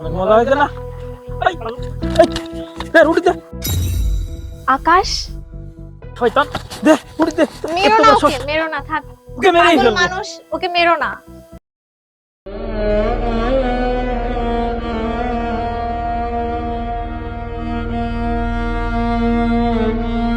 অনেক মজা হয়েছে না। এই, এই, দে রুটি দে। আকাশ? শয়তান। দে রুটি দে। মেরো না ওকে মেরো না থাক। ওকে মেরেই ফেলব। মানুষ ওকে মেরো না। আমার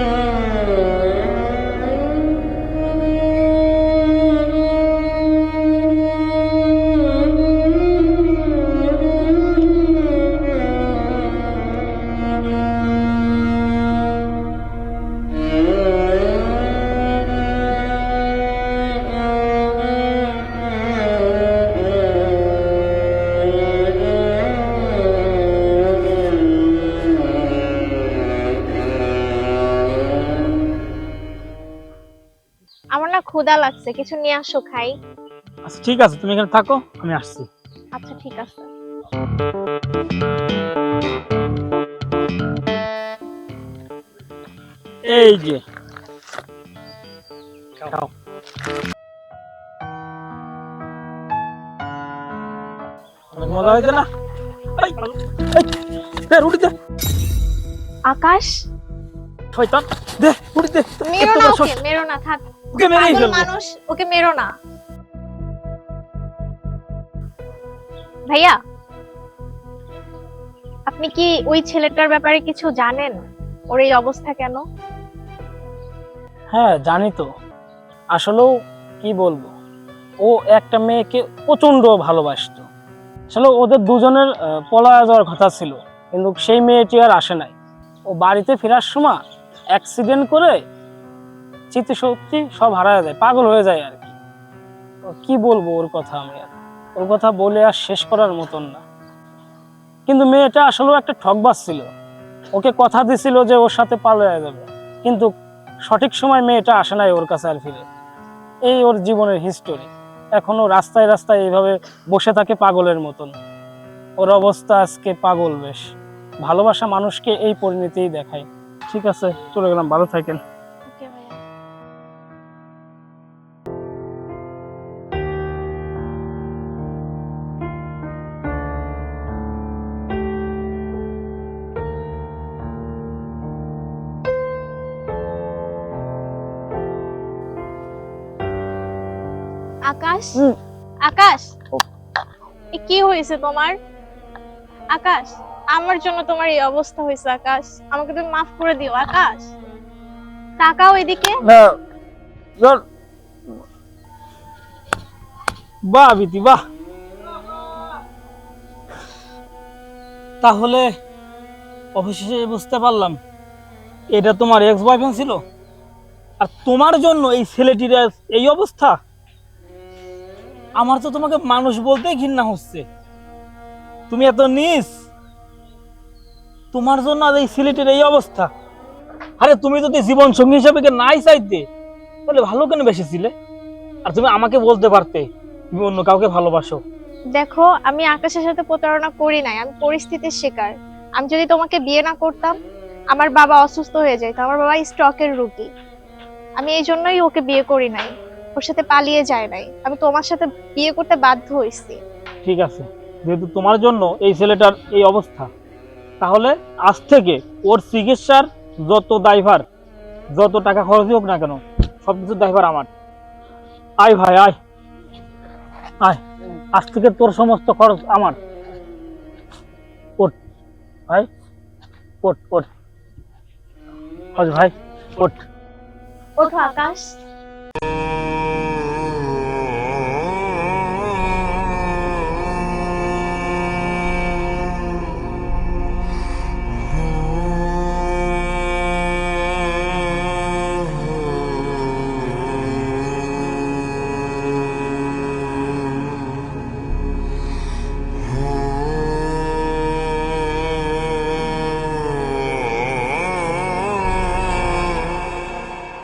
না ক্ষুধা লাগছে কিছু নিয়ে আসো খাই। আচ্ছা ঠিক আছে তুমি এখানে থাকো আমি আসছি। আচ্ছা ঠিক আছে। এই যে। খাও। অনেক মজা হয়েছে না? এই, এই, দে রুটি দে। আকাশ? শয়তান দে রুটি দে। মেরো না ওকে মেরো না থাক। ওকে মেরেই ফেলব। মানুষ ওকে মেরো না। ভাইয়া আপনি কি ওই ছেলেটার ব্যাপারে কিছু জানেন? ওর এই অবস্থা কেন? হ্যাঁ জানি তো। আসলেও কি বলব? ও একটা মেয়েকে প্রচণ্ড ভালোবাসতো। আসলে ওদের দুজনের পলায়া যাওয়ার কথা ছিল কিন্তু সেই মেয়েটি আর আসে নাই। ও বাড়িতে ফেরার সময় অ্যাক্সিডেন্ট করে স্মৃতিশক্তি সব হারায় যায়, পাগল হয়ে যায় আর কি। কি বলব ওর কথা আমি আর? ওর কথা বলে আর শেষ করার মতন না। কিন্তু মেয়েটা আসলেও একটা ঠকবাজ ছিল। ওকে কথা দিছিল যে ওর সাথে পালিয়ে যাবে। কিন্তু সঠিক সময় মেয়েটা আসে নাই ওর কাছে আর ফিরে। এই ওর জীবনের হিস্টোরি এখনও রাস্তায় রাস্তায় এইভাবে বসে থাকে পাগলের মতন। ওর অবস্থা আজকে পাগল বেশ। ভালোবাসা মানুষকে এই পরিণতিই দেখায়। ঠিক আছে, চলে গেলাম, ভালো থাকেন। আকাশ? আকাশ? এ কি হয়েছে তোমার? আকাশ আমার জন্য তোমার এই অবস্থা হয়েছে আকাশ। আমাকে তুমি মাফ করে দিও আকাশ। তাকাও এদিকে। বাহ বিতি বাহ। তাহলে অবশেষে বুঝতে পারলাম এটা তোমার এক্স বয়ফ্রেন্ড ছিল? আর তোমার জন্য এই ছেলেটির এই অবস্থা? আমার তো তোমাকে মানুষ বলতেই ঘৃণা হচ্ছে। তুমি এত নিস? তোমার জন্য আজ এই ছেলেটির এই অবস্থা। আরে তুমি যদি জীবন সঙ্গী হিসাবে নাই চাইতে, তাহলে ভালো কেন বেসেছিলে আর তুমি আমাকে বলতে পারতে, তুমি অন্য কাউকে ভালোবাসো। দেখো, আমি আকাশের সাথে প্রতারণা করি নাই, আমি পরিস্থিতির শিকার। আমি যদি তোমাকে বিয়ে না করতাম, আমার বাবা অসুস্থ হয়ে যেত, আমার বাবা স্ট্রকের রোগী। আমি এই জন্যই ওকে বিয়ে করি নাই। ওর সাথে পালিয়ে যায় নাই। আমি তোমার সাথে বিয়ে করতে বাধ্য হয়েছি। ঠিক আছে যেহেতু তোমার জন্য এই ছেলেটার এই অবস্থা তাহলে আজ থেকে ওর চিকিৎসার যত দায়ভার যত টাকা খরচই হোক না কেন সব কিছু দায়ভার আমার। আয় ভাই আয়। আয় আজ থেকে তোর সমস্ত খরচ আমার। ওঠ ভাই ওঠ ওঠ। ভাই ওঠ। ওঠো আকাশ।